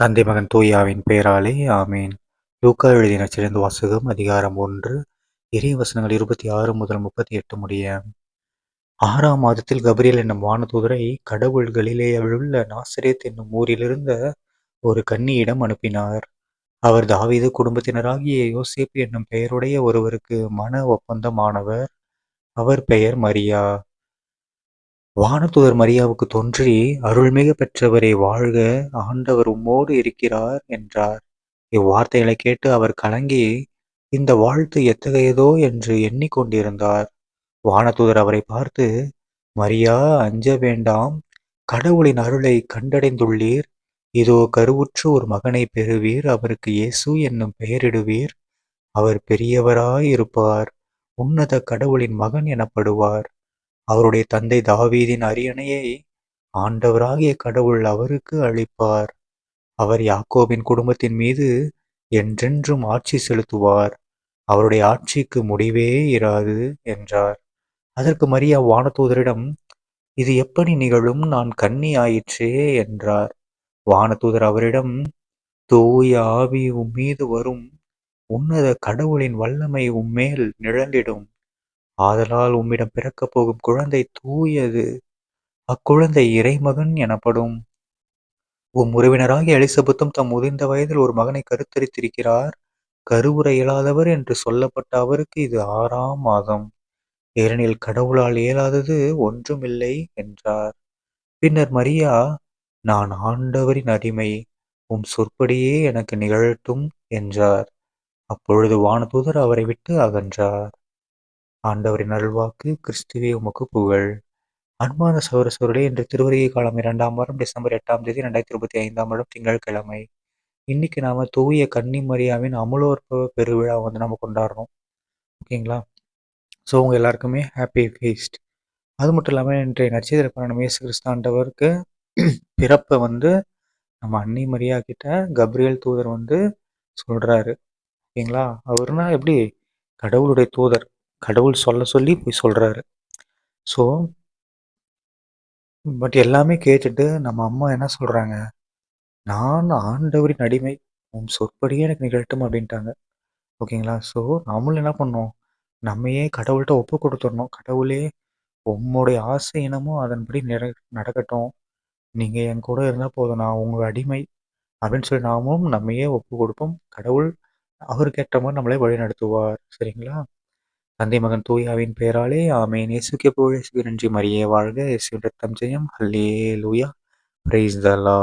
தந்தை மகன் தூயாவின் பெயராலே ஆமேன். லூக்கா எழுதின சிறந்த வாசகம் அதிகாரம் ஒன்று இறை வசனங்கள் இருபத்தி ஆறு முதல் முப்பத்தி எட்டு முடிய. ஆறாம் மாதத்தில் கபரியல் என்னும் வானதூதரை கடவுள் கலிலேயுள்ள நாசரேத் என்னும் ஊரிலிருந்த ஒரு கன்னியிடம் அனுப்பினார். அவர் தாவீது குடும்பத்தினராகிய யோசேப்பு என்னும் பெயருடைய ஒருவருக்கு மன ஒப்பந்தமானவர். அவர் பெயர் மரியா. வானதூதர் மரியாவுக்கு தோன்றி அருள்மிக பெற்றவரை வாழ்க ஆண்டவர் உம்மோடு இருக்கிறார் என்றார். இவ்வார்த்தைகளை கேட்டு அவர் கலங்கி இந்த வாழ்த்து எத்தகையதோ என்று எண்ணிக்கொண்டிருந்தார். வானதூதர் அவரை பார்த்து மரியா அஞ்ச வேண்டாம். கடவுளின் அருளை கண்டடைந்துள்ளீர். இதோ கருவுற்று ஒரு மகனை பெறுவீர். அவருக்கு இயேசு என்னும் பெயரிடுவீர். அவர் பெரியவராயிருப்பார். உன்னத கடவுளின் மகன் எனப்படுவார். அவருடைய தந்தை தாவீதின் அரியணையை ஆண்டவராகிய கடவுள் அவருக்கு அளிப்பார். அவர் யாக்கோபின் குடும்பத்தின் மீது என்றென்றும் ஆட்சி செலுத்துவார். அவருடைய ஆட்சிக்கு முடிவே இராது என்றார். அதற்கு மரியா வானதூதரிடம் இது எப்படி நிகழும்? நான் கண்ணி ஆயிற்றே என்றார். வானதூதர் அவரிடம் தூய ஆவி உம்மீது வரும். உன்னத கடவுளின் வல்லமை உம்மேல் நிழலிடும். ஆதலால் உம்மிடம் பிறக்கப் போகும் குழந்தை தூயது. அக்குழந்தை இறைமகன் எனப்படும். உம் உறவினராகிய எலிசபெத்தும் தம் முதிர்ந்த வயதில் ஒரு மகனை கருத்தரித்திருக்கிறார். கருவுற இயலாதவர் என்று சொல்லப்பட்ட அவருக்கு இது ஆறாம் மாதம். ஏனெனில் கடவுளால் இயலாதது ஒன்றுமில்லை என்றார். பின்னர் மரியா நான் ஆண்டவரின் அடிமை உம் சொற்படியே எனக்கு நிகழட்டும் என்றார். அப்பொழுது வானதூதர் அவரை விட்டு அகன்றார். ஆண்டவரின் அருள்வாக்கு கிறிஸ்துவே உமக்கு புகழ். அன்பான சௌர சௌரே இன்று திருவருகை காலம் இரண்டாம் வாரம் டிசம்பர் எட்டாம் தேதி ரெண்டாயிரத்தி இருபத்தி ஐந்தாம் வருடம் திங்கட்கிழமை. இன்னைக்கு நாம தூய கன்னி மரியாவின் பெருவிழா வந்து நம்ம கொண்டாடுறோம். ஓகேங்களா? ஸோ உங்க எல்லாருக்குமே ஹாப்பி ஃபீஸ்ட் அது மட்டும் இல்லாமல் இன்றைய நட்சத்திர பயணம் இயேசு கிறிஸ்தாண்டவருக்கு பிறப்பை வந்து நம்ம அன்னி மரியா கிட்ட கப்ரியல் தூதர் வந்து சொல்றாரு. ஓகேங்களா? அவர்னா எப்படி? கடவுளுடைய தூதர். கடவுள் சொல்ல சொல்லி போய் சொல்கிறாரு ஸோ பட் எல்லாமே கேட்டுட்டு நம்ம அம்மா என்ன சொல்கிறாங்க நான் ஆண்டவரின் அடிமை உன் சொற்படியே எனக்கு நிகழட்டும் அப்படின்ட்டாங்க. ஓகேங்களா? ஸோ நம்மளும் என்ன பண்ணோம்? நம்மையே கடவுள்கிட்ட ஒப்பு கொடுத்துடணும். கடவுளே உம்முடைய ஆசை இனமும் அதன்படி நிற நடக்கட்டும். நீங்கள் என் கூட இருந்தால் போதும். நான் உங்கள் அடிமை அப்படின்னு சொல்லி நாமும் நம்மையே ஒப்பு கொடுப்போம். கடவுள் அவருக்கேற்ற மாதிரி நம்மளே வழி நடத்துவார் சரிங்களா? தந்தை மகன் தூயாவின் பெயராலே ஆமேன். இயேசுக்கே புகழ் இயேசுக்கு நன்றி. மரியே வாழ்க. இயேசு ரத்தம் ஜெயம். ஹல்லே லூயா பிரைஸ் தலா